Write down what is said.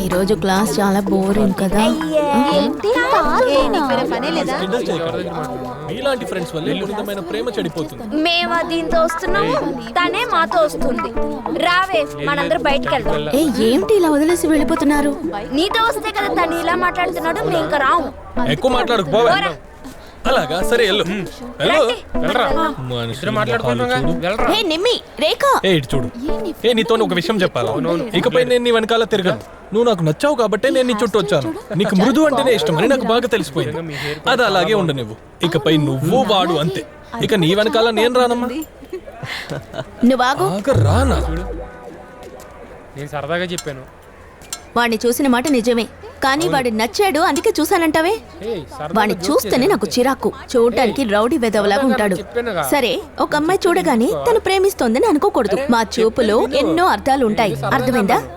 ఈ రోజు క్లాస్ చాలా బోరింగ్ కదా. మీలాంటి ఫ్రెండ్స్ వల్ల ఉన్నతమైన ప్రేమ చెడిపోతుంది. మేము దీంతో వస్తున్నాము? తనే మాతో వస్తుంది. రావే మనందరం బయటికి వెళ్దాం. ఏ ఏంటి ఇలా వదిలేసి వెళ్ళిపోతున్నారు? నీతో వస్తే కదా తను ఇలా మాట్లాడుతున్నాడు మేము ఇంకా రాము. ఎక్కువ మాట్లాడకు పోవే. అలాగా సరే వెళ్ళు. వెళ్ళు. వెళ్ళరా. మనుషులు మాట్లాడుకుంటున్నాగా. వెళ్ళరా. హే నిమ్మి రేఖ. ఏ ఇటు చూడు. ఏ నీతో ఒక విషయం చెప్పాలా? ఇకపై నేను నీ వెనకాల తిరగను. నువ్వు నాకు నచ్చావు కాబట్టే నేను నీ చుట్టూ వచ్చాను. నీకు మృదు అంటేనే ఇష్టం అని నాకు బాగా తెలిసిపోయింది. అది అలాగే ఉండు నువ్వు ఇకపై నువ్వు వాడు అంతే. ఇక నీ వెనకాల నేను రానమ్మా. నువ్వు రానా? నేను సరదాగా చెప్పాను. వాడిని చూసిన మాట నిజమే. కానీ వాడు నచ్చాడు అందుకే సరదాగా వాడిని చూస్తేనే నాకు చిరాకు. చూడటానికి రౌడీ వెదవలాగా ఉంటాడు. సరే ఒక అమ్మాయి చూడగానే తను ప్రేమిస్తోందని అనుకోకూడదు. మా చూపులో ఎన్నో అర్థాలు ఉంటాయి అర్థమైందా?